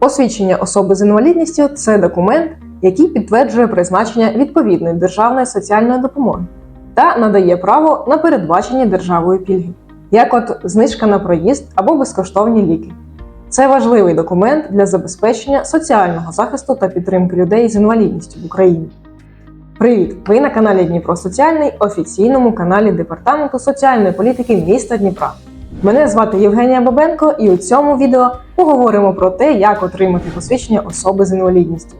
Посвідчення особи з інвалідністю це документ, який підтверджує призначення відповідної державної соціальної допомоги та надає право на передбачення державою пільги, як от знижка на проїзд або безкоштовні ліки. Це важливий документ для забезпечення соціального захисту та підтримки людей з інвалідністю в Україні. Привіт! Ви на каналі Дніпро Соціальний, офіційному каналі Департаменту соціальної політики міста Дніпра. Мене звати Євгенія Бабенко, і у цьому відео поговоримо про те, як отримати посвідчення особи з інвалідністю.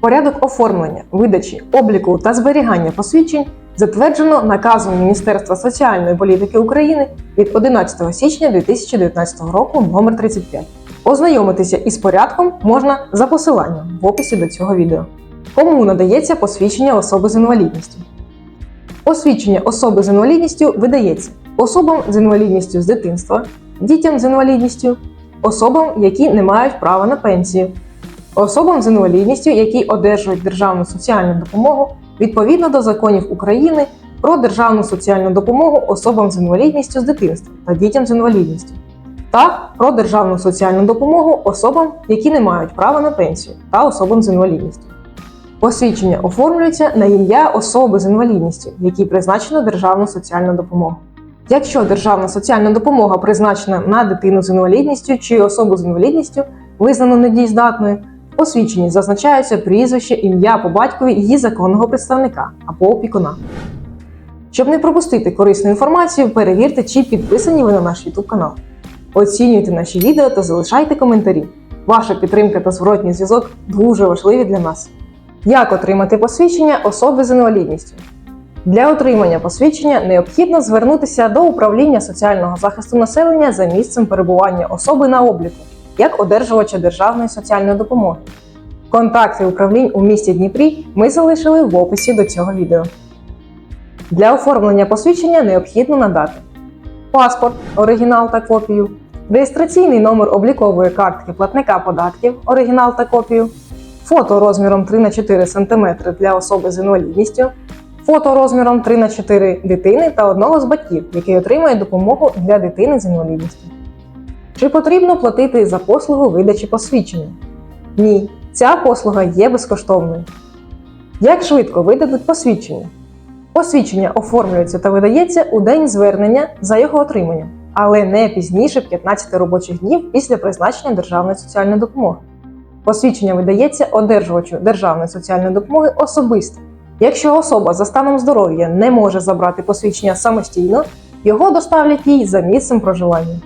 Порядок оформлення, видачі, обліку та зберігання посвідчень затверджено наказом Міністерства соціальної політики України від 11 січня 2019 року номер 35. Ознайомитися із порядком можна за посиланням в описі до цього відео. Кому надається посвідчення особи з інвалідністю? Посвідчення особи з інвалідністю видається особам з інвалідністю з дитинства, дітям з інвалідністю, особам, які не мають права на пенсію, особам з інвалідністю, які одержують державну соціальну допомогу відповідно до законів України про державну соціальну допомогу особам з інвалідністю з дитинства та дітям з інвалідністю, та про державну соціальну допомогу особам, які не мають права на пенсію, та особам з інвалідністю. Посвідчення оформлюється на ім'я особи з інвалідністю, якій призначено державну соціальну допомогу. Якщо державна соціальна допомога призначена на дитину з інвалідністю чи особу з інвалідністю, визнану недієздатною, посвідченні зазначаються прізвище, ім'я по батькові її законного представника або опікуна. Щоб не пропустити корисну інформацію, перевірте, чи підписані ви на наш YouTube канал. Оцінюйте наші відео та залишайте коментарі. Ваша підтримка та зворотній зв'язок дуже важливі для нас. Як отримати посвідчення особи з інвалідністю? Для отримання посвідчення необхідно звернутися до управління соціального захисту населення за місцем перебування особи на обліку як одержувача державної соціальної допомоги. Контакти управлінь у місті Дніпрі ми залишили в описі до цього відео. Для оформлення посвідчення необхідно надати паспорт, оригінал та копію, реєстраційний номер облікової картки платника податків, оригінал та копію, фото розміром 3 на 4 см для особи з інвалідністю, фото розміром 3 на 4 дитини та одного з батьків, який отримує допомогу для дитини з інвалідністю. Чи потрібно платити за послугу видачі посвідчення? Ні, ця послуга є безкоштовною. Як швидко видадуть посвідчення? Посвідчення оформлюється та видається у день звернення за його отриманням, але не пізніше 15 робочих днів після призначення державної соціальної допомоги. Посвідчення видається одержувачу державної соціальної допомоги особисто. Якщо особа за станом здоров'я не може забрати посвідчення самостійно, його доставлять їй за місцем проживання.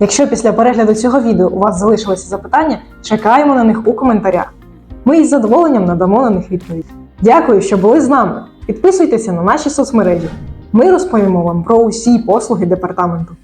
Якщо після перегляду цього відео у вас залишилися запитання, чекаємо на них у коментарях. Ми із задоволенням надамо на них відповідь. Дякую, що були з нами. Підписуйтеся на наші соцмережі. Ми розповімо вам про усі послуги департаменту.